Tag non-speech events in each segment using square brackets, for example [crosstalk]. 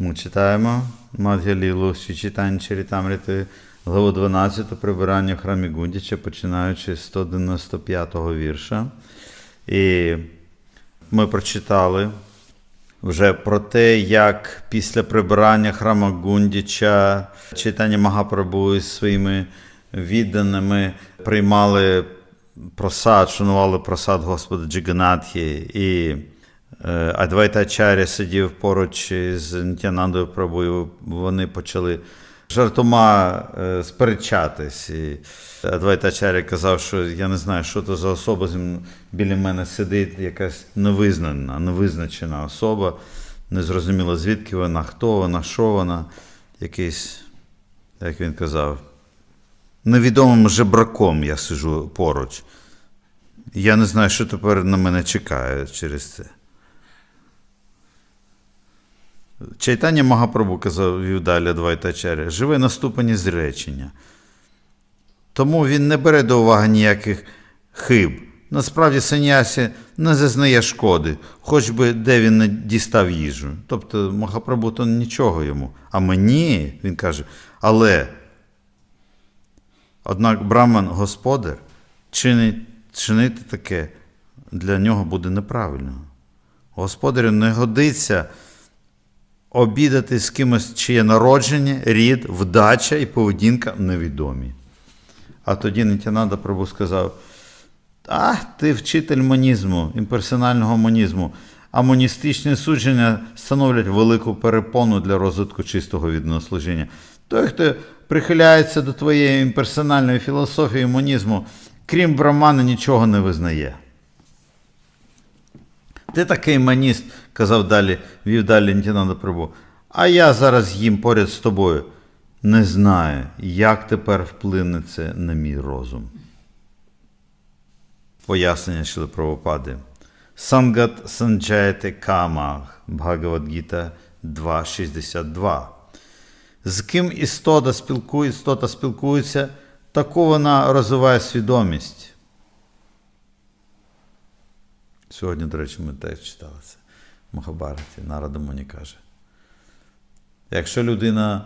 Ми читаємо Мад'ялілу читання Чарітамрити, главу 12 прибирання в храмі Гундіча, починаючи з 195 вірша. І ми прочитали вже про те, як після прибирання храма Гундіча читання Магапрабу із своїми відданими приймали просад, шанували просад Господа Джиганатхі. Адвайта Ачаря сидів поруч із Нітянандою Прабою, вони почали жартома е, сперечатись. І Адвайта Ачаря казав, що я не знаю, що то за особа біля мене сидить, якась невизнана, невизначена особа. Незрозуміло, звідки вона, хто вона, що вона, якийсь, як він казав, невідомим жебраком я сижу поруч. Я не знаю, що тепер на мене чекає через це. Чайтання Магапрабу казав вів далі Двайтачаря, живе на ступені зречення. Тому він не бере до уваги ніяких хиб. Насправді санясі не зазнає шкоди, хоч би де він не дістав їжу. Тобто Махапрабу то нічого йому. А мені, він каже, але Однак Браман господар чинить, чинити таке для нього буде неправильно. Господарю не годиться обідати з кимось, чиє народження, рід, вдача і поведінка невідомі. А тоді Нітянада Прабу сказав: А, ти вчитель монізму, імперсонального монізму, а моністичні судження становлять велику перепону для розвитку чистого віднослужіння. Той, хто прихиляється до твоєї імперсональної філософії монізму, крім брамана, нічого не визнає. Ти такий маніст, казав далі, вів далі Нітянанда Прабу. А я зараз їм поряд з тобою. Не знаю, як тепер вплине це на мій розум. Пояснення щодо правопади. Сангат Санджаяте Камах, Бхагавадгіта 2.62. З ким істота спілкує, істота спілкується, таку вона розвиває свідомість. Сьогодні, до речі, ми теж читали це в Махабараті. Нарада Муні каже. Якщо людина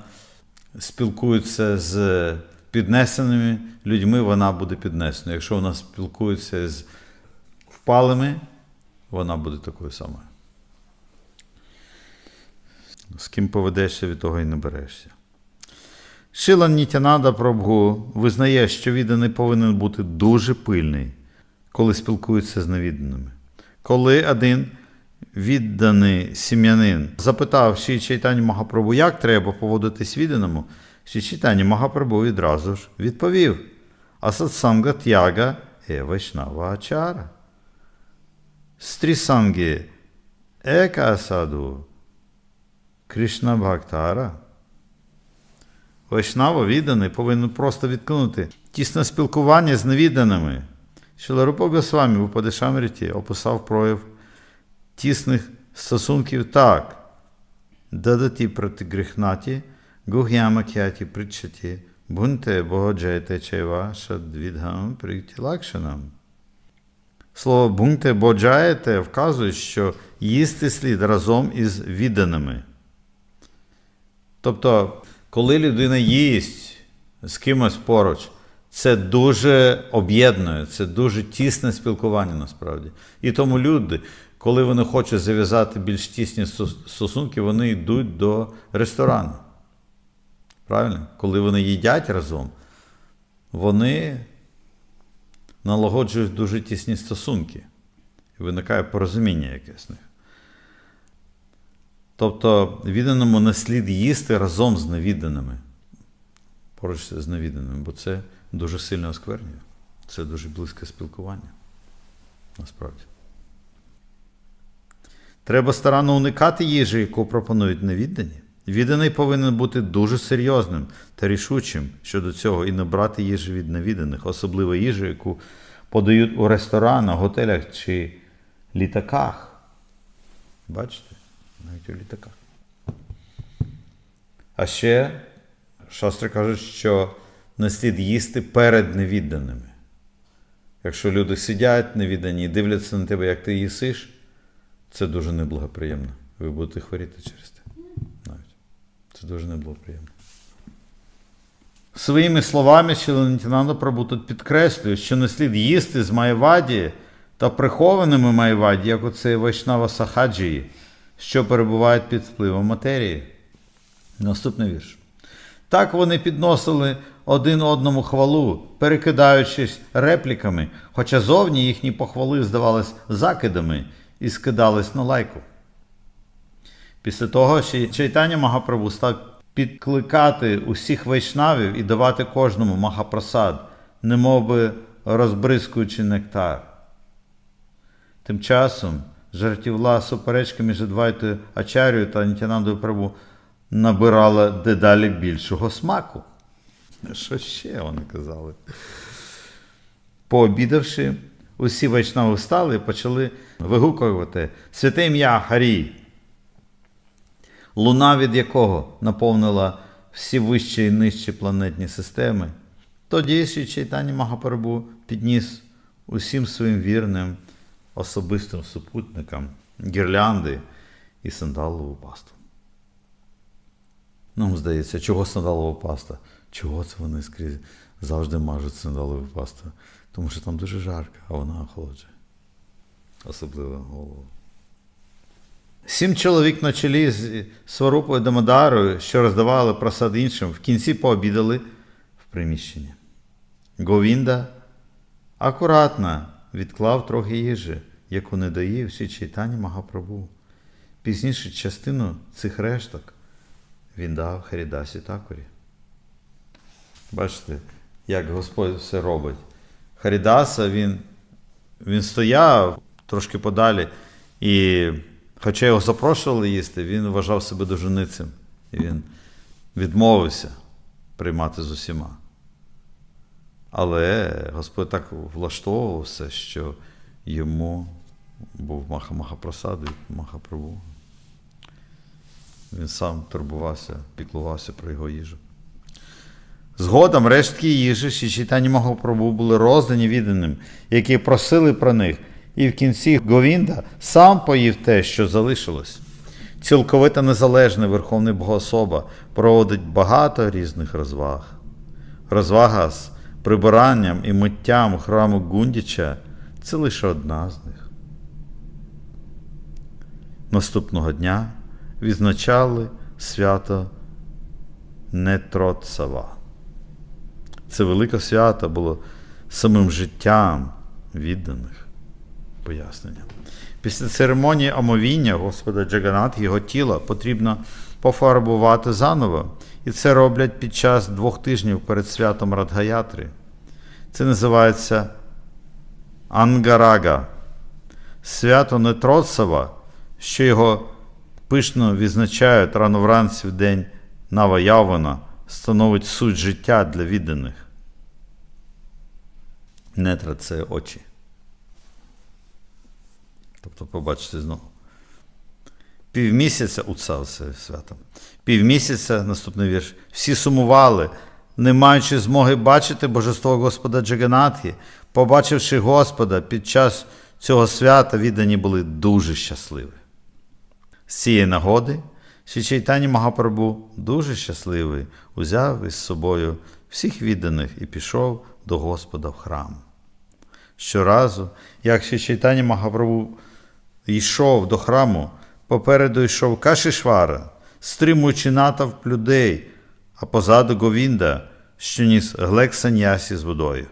спілкується з піднесеними людьми, вона буде піднесеною. Якщо вона спілкується з впалими, вона буде такою самою. З ким поведешся, від того і не берешся. Шила Нітянада Прабгу визнає, що відданий повинен бути дуже пильний, коли спілкується з невідданими. Коли один відданий сім'янин запитав Ші Чайтані Магапрабу, як треба поводитись відданому, Ші Чайтані Магапрабу відразу ж відповів: Асатсанга тяга е вайшнава ачара. Стрісангі ека саду Кришна Бхактара. Вайшнава відданий повинен просто відкинути тісне спілкування з невідданими. Шиларупа Госвамі в Падишамріті описав прояв тісних стосунків так. Дадаті протигрихнаті, гухяма кяті причаті, бунте богоджайте чайва шадвідгам притілакшанам. Слово бунте боджаєте вказує, що їсти слід разом із відданими. Тобто, коли людина їсть з кимось поруч, це дуже об'єднує, це дуже тісне спілкування насправді. І тому люди, коли вони хочуть зав'язати більш тісні стосунки, вони йдуть до ресторану. Правильно? Коли вони їдять разом, вони налагоджують дуже тісні стосунки. І виникає порозуміння якесь них. Тобто відданому не слід їсти разом з невідданими. Поруч з невідданими, бо це дуже сильно осквернює. Це дуже близьке спілкування. Насправді. Треба старанно уникати їжі, яку пропонують невіддані. Відданий повинен бути дуже серйозним та рішучим щодо цього і не брати їжі від невідданих, особливо їжу, яку подають у ресторанах, готелях чи літаках. Бачите? Навіть у літаках. А ще шастри кажуть, що не слід їсти перед невідданими. Якщо люди сидять невіддані і дивляться на тебе, як ти їсиш, це дуже неблагоприємно. Ви будете хворіти через це. Навіть. Це дуже не було приємно. Своїми словами Шіланітінанда Прабу тут підкреслює, що не слід їсти з Майваді та прихованими Майваді, як оцей Вайшнава Сахаджії, що перебувають під впливом матерії. Наступний вірш. Так вони підносили один одному хвалу, перекидаючись репліками, хоча зовні їхні похвали здавались закидами і скидались на лайку. Після того ще Чайтаня Магапрабу став підкликати усіх вайшнавів і давати кожному Махапрасад, немов би розбризкуючи нектар. Тим часом жартівла суперечка між Адвайтою Ачарію та Нітянандою Прабу набирала дедалі більшого смаку. Що ще вони казали? Пообідавши, усі вайшнави встали і почали вигукувати святе ім'я Харі, луна від якого наповнила всі вищі і нижчі планетні системи. Тоді ще Чайтані Магапрабу підніс усім своїм вірним особистим супутникам гірлянди і сандалову пасту. Нам здається, чого сандалова паста? Чого це вони скрізь завжди мажуть сандалову пасту? Тому що там дуже жарко, а вона охолоджує. Особливо голову. Сім чоловік на чолі з Сварупою Дамодарою, що роздавали просад іншим, в кінці пообідали в приміщенні. Говінда акуратно відклав трохи їжі, яку не доїв ще читання Магапрабу. Пізніше частину цих решток він дав Харідасі Такорі. Бачите, як Господь все робить. Харідаса він, він стояв трошки подалі, і, хоча його запрошували їсти, він вважав себе доженицем. І він відмовився приймати з усіма. Але Господь так влаштовував все, що йому був Маха Махапрасад від Махапрабу. Він сам турбувався, піклувався про його їжу. Згодом рештки їжі ще читання Махапрабу були роздані відданим, які просили про них, і в кінці Говінда сам поїв те, що залишилось. Цілковито незалежний Верховний Богоособа проводить багато різних розваг. Розвага з прибиранням і миттям храму Гундіча це лише одна з них. Наступного дня відзначали свято Нетроцава. Це велике свято було самим життям відданих пояснення. Після церемонії омовіння Господа Джаганат його тіло потрібно пофарбувати заново, і це роблять під час двох тижнів перед святом Радгаятри. Це називається Ангарага. Свято Нетроцава, що його пишно відзначають рано вранці в день Наваявана, становить суть життя для відданих. Нетра це очі. Тобто, побачите знову. Півмісяця уцав це свято. Півмісяця, наступний вірш, всі сумували, не маючи змоги бачити божество Господа Джаганатхи, побачивши Господа під час цього свята, віддані були дуже щасливі. З цієї нагоди Чайтані Магапрабу дуже щасливий, узяв із собою всіх відданих і пішов до Господа в храм. Щоразу, як Чайтані Магапрабу йшов до храму, попереду йшов Кашишвара, стримуючи натовп людей, а позаду Говінда, що ніс глек санясі з водою.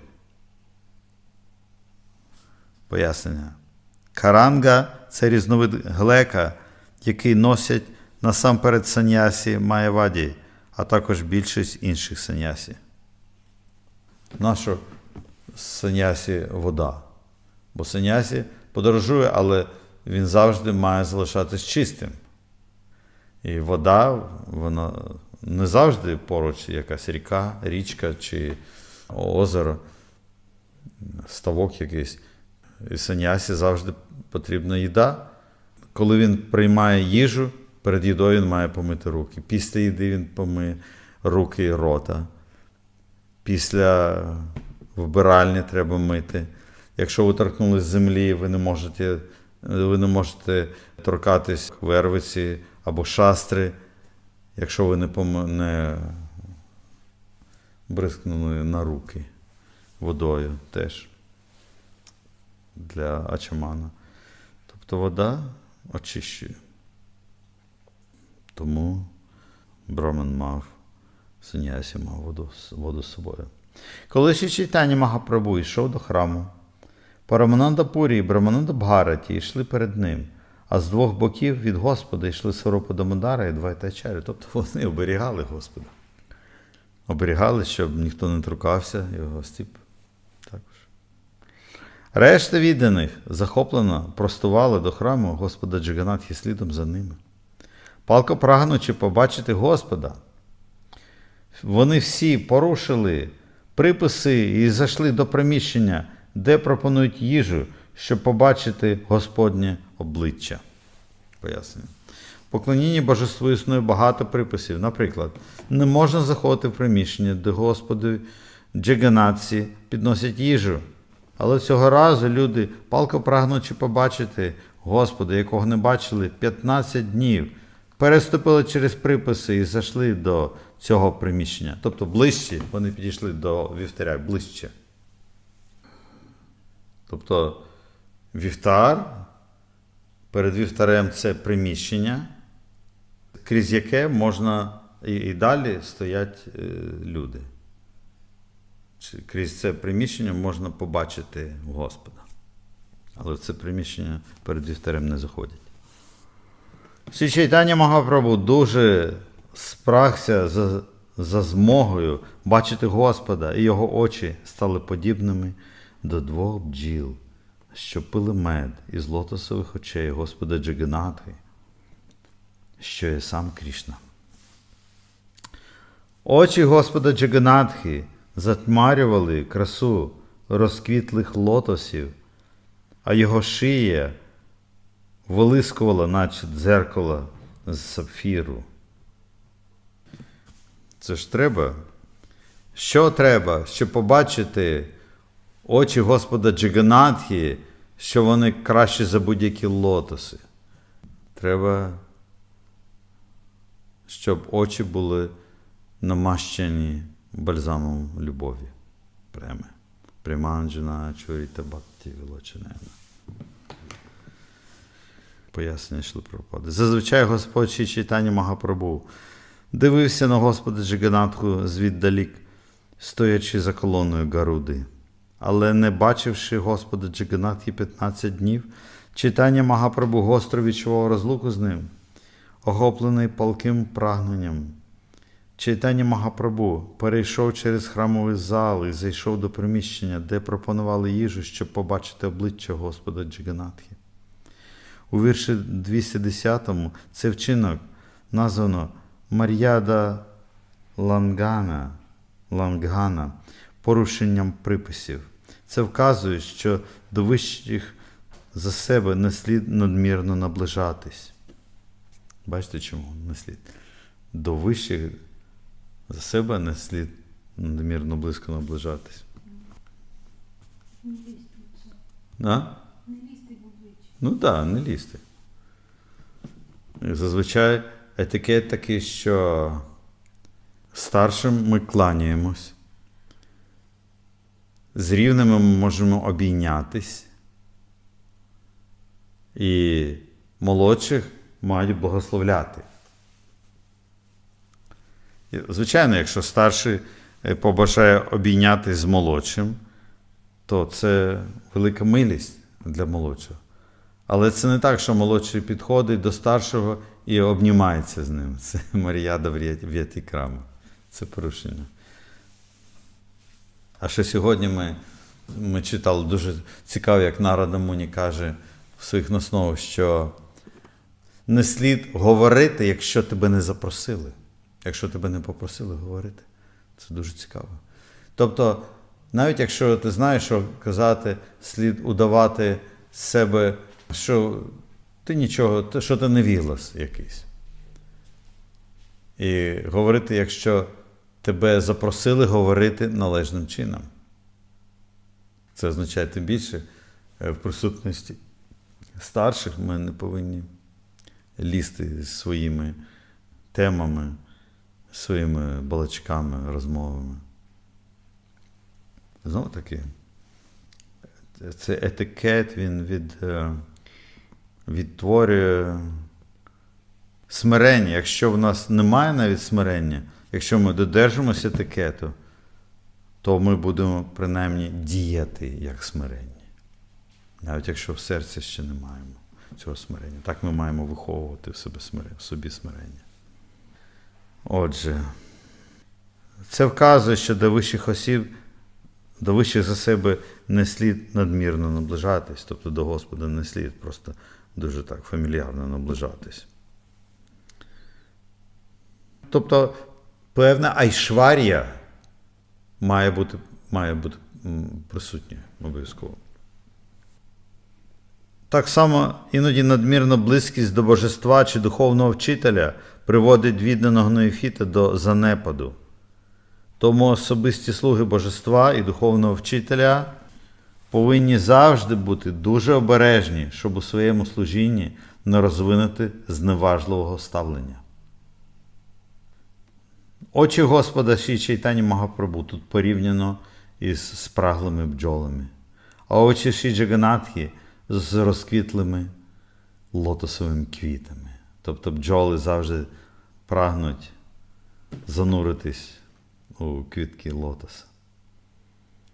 Пояснення. Каранга це різновид глека, який носять насамперед санясі Маєваді, а також більшість інших санясі. Нащо санясі вода? Бо санясі подорожує, але він завжди має залишатись чистим. І вода, вона не завжди поруч якась ріка, річка чи озеро, ставок якийсь. І санясі завжди потрібна їда. Коли він приймає їжу, перед їдою він має помити руки. Після їди він помиє руки і рота. Після вбиральні треба мити. Якщо ви торкнулись землі, ви не можете, ви не можете торкатись вервиці або шастри. якщо ви не, пом... не бризкнули на руки водою теж для ачамана. Тобто вода очищує. Тому Браман мав санясі мав воду, воду з собою. Коли ще читання Магапрабу йшов до храму, Парамананда Пурі і Брамананда Бхараті йшли перед ним, а з двох боків від Господа йшли Соропа Дамодара і два Тачарі. Тобто вони оберігали Господа. Оберігали, щоб ніхто не торкався його стіп. Також. Решта відданих захоплено простували до храму Господа Джаганатхи слідом за ними. Палко прагнучи побачити Господа, вони всі порушили приписи і зайшли до приміщення, де пропонують їжу, щоб побачити Господнє обличчя. Пояснюю. В поклонінні божеству існує багато приписів. Наприклад, не можна заходити в приміщення, де Господу Джаганатці підносять їжу. Але цього разу люди, палко прагнучи побачити Господа, якого не бачили 15 днів, переступили через приписи і зайшли до цього приміщення. Тобто ближче, вони підійшли до вівтаря, ближче. Тобто вівтар, перед вівтарем це приміщення, крізь яке можна і, і далі стоять е, люди. Крізь це приміщення можна побачити Господа. Але в це приміщення перед вівтарем не заходять. Ші Чайтання Магапрабу дуже спрагся за, за змогою бачити Господа, і його очі стали подібними до двох бджіл, що пили мед із лотосових очей Господа Джаганатхи, що є сам Крішна. Очі Господа Джаганатхи затьмарювали красу розквітлих лотосів, а його шия вилискувала, наче дзеркало з сапфіру. Це ж треба. Що треба, щоб побачити очі Господа Джаганатхи, що вони кращі за будь-які лотоси? Треба, щоб очі були намащені бальзамом любові. Пряме. Приманджена чуріта бхакти вилоченена. Пояснення Шлипропади. Зазвичай Господь чи читання Магапрабу дивився на Господа Джиганатху звіддалік, стоячи за колоною Гаруди. Але не бачивши Господа Джиганатхи 15 днів, читання Магапрабу гостро відчував розлуку з ним, охоплений палким прагненням. Чайтання Магапрабу перейшов через храмовий зал і зайшов до приміщення, де пропонували їжу, щоб побачити обличчя Господа Джиганатхи. У вірші 210 це вчинок названо Мар'яда Лангана, Лангана порушенням приписів. Це вказує, що до вищих за себе не слід надмірно наближатись. Бачите, чому не слід? До вищих за себе не слід надмірно близько наближатись. А? Не лізти в обличчя. Ну так, не лізти. Зазвичай етикет такий, що старшим ми кланяємось, з рівними ми можемо обійнятись, і молодших мають благословляти. Звичайно, якщо старший е, побажає обійнятись з молодшим, то це велика милість для молодшого. Але це не так, що молодший підходить до старшого і обнімається з ним. Це [laughs] Маріяда В'ятікрама. Це порушення. А ще сьогодні ми, ми читали дуже цікаво, як Нарада Муні каже в своїх основах, що не слід говорити, якщо тебе не запросили. Якщо тебе не попросили говорити. Це дуже цікаво. Тобто, навіть якщо ти знаєш, що казати, слід удавати себе, що ти нічого, що ти не віглас якийсь. І говорити, якщо тебе запросили говорити належним чином. Це означає тим більше е, в присутності старших ми не повинні лізти з своїми темами своїми балачками, розмовами. Знову таки, це етикет, він від, е, відтворює смирення. Якщо в нас немає навіть смирення, якщо ми додержимося етикету, то ми будемо принаймні діяти як смиренні. Навіть якщо в серці ще не маємо цього смирення. Так ми маємо виховувати в, себе смирення, в собі смирення. Отже, це вказує, що до вищих осіб, до вищих за себе не слід надмірно наближатись, тобто до Господа не слід просто дуже так фамільярно наближатись. Тобто, певна айшварія має бути, має бути присутня обов'язково. Так само іноді надмірна близькість до божества чи духовного вчителя приводить відданого Неофіта до занепаду. Тому особисті слуги божества і духовного вчителя повинні завжди бути дуже обережні, щоб у своєму служінні не розвинути зневажливого ставлення. Очі Господа Ші Чайтані Магапрабу тут порівняно із спраглими бджолами, а очі Ші Джаганатхи з розквітлими лотосовими квітами. Тобто бджоли завжди прагнуть зануритись у квітки лотоса.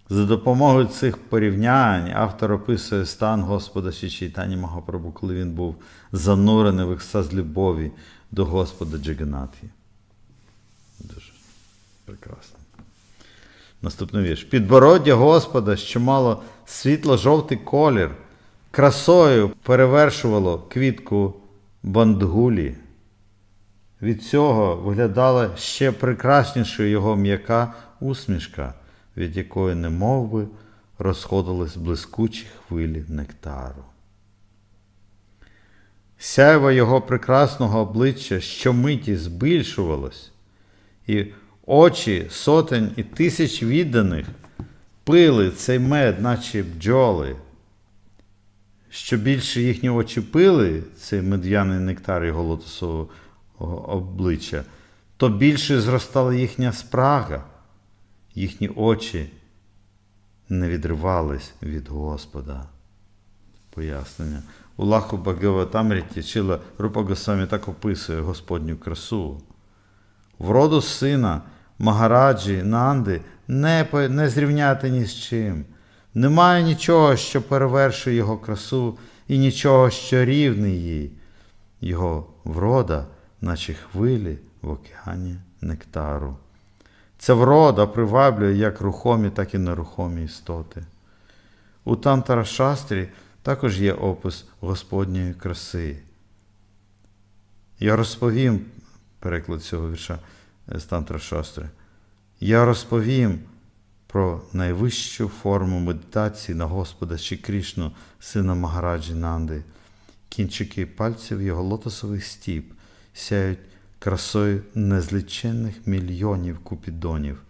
За допомогою цих порівнянь автор описує стан Господа Ші Чайтані Магапрабу, коли він був занурений в екстаз любові до Господа Джаганатхи. Дуже прекрасно. Наступний вірш. Підбороддя Господа, що мало світло-жовтий колір, красою перевершувало квітку бандгулі. Від цього виглядала ще прекраснішою його м'яка усмішка, від якої немов би розходились блискучі хвилі нектару. Сяйво його прекрасного обличчя щомиті збільшувалось, і очі сотень і тисяч відданих пили цей мед, наче бджоли. Що більше їхні очі пили цей медв'яний нектар його лотосового обличчя, то більше зростала їхня спрага, їхні очі не відривались від Господа. Пояснення. У Лаху Багаватамріті Чила Рупа Госвамі так описує Господню красу. Вроду сина Магараджі Нанди не, не зрівняти ні з чим. Немає нічого, що перевершує його красу, і нічого, що рівний їй. Його врода, наче хвилі в океані нектару. Ця врода приваблює як рухомі, так і нерухомі істоти. У Тантара Шастрі також є опис Господньої краси. Я розповім, переклад цього вірша з Тантра Шастри, я розповім про найвищу форму медитації на Господа Ші Крішну, сина Магараджі Нанди. Кінчики пальців його лотосових стіп сяють красою незліченних мільйонів купідонів,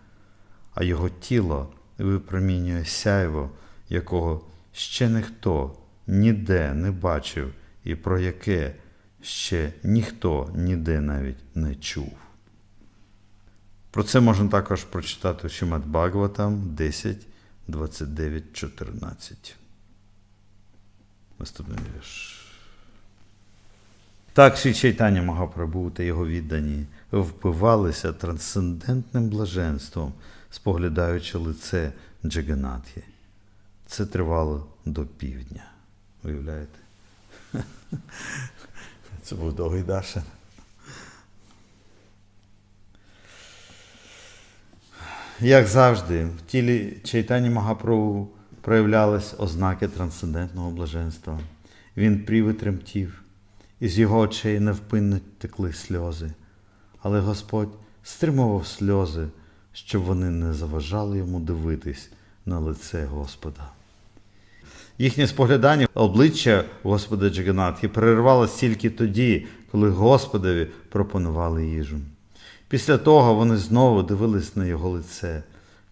а його тіло випромінює сяйво, якого ще ніхто ніде не бачив і про яке ще ніхто ніде навіть не чув. Про це можна також прочитати у Шимат Бхагаватам 10, 29, 14. Наступний вірш. Так Ші Чайтаня Магапрабу та його віддані впивалися трансцендентним блаженством, споглядаючи лице Джаганатхи. Це тривало до півдня. Уявляєте? [laughs] Це був довгий Даша. Як завжди, в тілі Чайтані Магапрабу проявлялись ознаки трансцендентного блаженства. Він прів із його очей невпинно текли сльози, але Господь стримував сльози, щоб вони не заважали йому дивитись на лице Господа. Їхнє споглядання обличчя Господа Джаганатхи перервалося тільки тоді, коли Господові пропонували їжу. Після того вони знову дивились на його лице.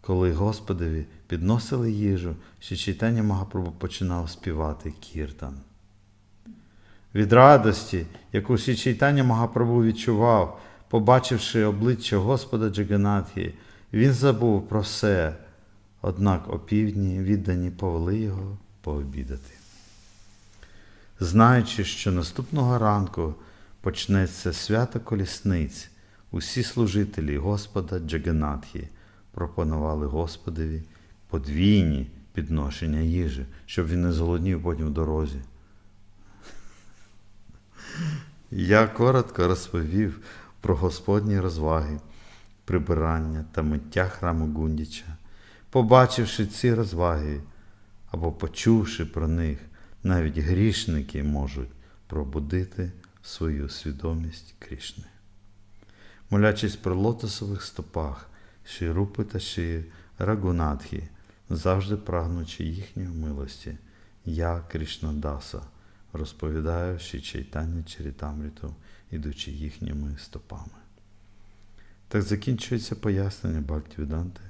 Коли Господові підносили їжу, ще читання Магапрабу починав співати кіртан. Від радості, яку ще читання Магапрабу відчував, Побачивши обличчя Господа Джаганатхі, він забув про все, однак опівдні віддані повели його пообідати. Знаючи, що наступного ранку почнеться свято колісниць, усі служителі Господа Джаганатхі пропонували Господові подвійні підношення їжі, щоб він не зголоднів потім в дорозі. Я коротко розповів про Господні розваги, прибирання та миття храму Гундіча. Побачивши ці розваги або почувши про них, навіть грішники можуть пробудити свою свідомість Крішни. Молячись про лотосових стопах Ширупи та Ши Рагунатхі, завжди прагнучи їхньої милості, я, Кришнадаса, розповідаю ще чайтання Чарітамріту, ідучи їхніми стопами. Так закінчується пояснення Бхактивіданти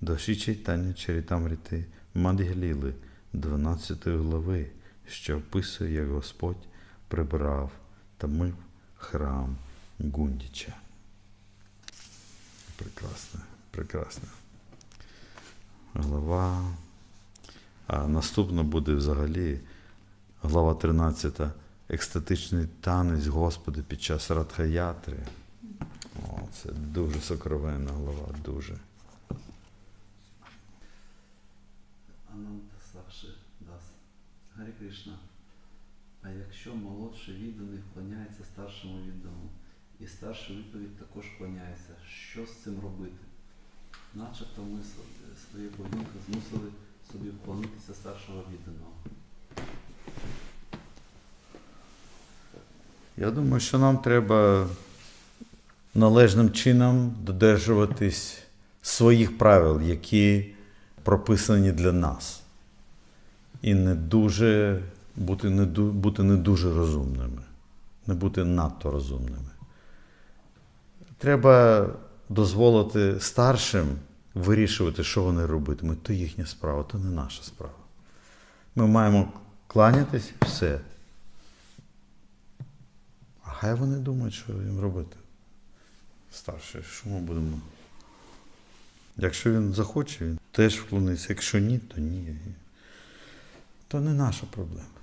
до Ші чайтання Чарітамріти Мадгіліли 12 глави, що описує, як Господь прибрав та мив храм Гундіча. Прекрасно, прекрасно. Глава. А наступна буде взагалі глава 13. Екстатичний танець Господа під час Радхаятри. О, це дуже сокровенна глава, дуже. Ананта Сакши Дас. Гарі Кришна. А якщо молодший відданий вклоняється старшому відданому, і старший відповідь також вклоняється, що з цим робити? Начебто ми своєю поведінкою змусили собі вклонитися старшого відданого. Я думаю, що нам треба належним чином додержуватись своїх правил, які прописані для нас. І не дуже бути не, бути не дуже розумними, не бути надто розумними. Треба дозволити старшим вирішувати, що вони робитимуть. То їхня справа, то не наша справа. Ми маємо кланятись все. Хай вони думають, що їм робити. Старше, що ми будемо? Якщо він захоче, він теж вклониться. Якщо ні, то ні. То не наша проблема.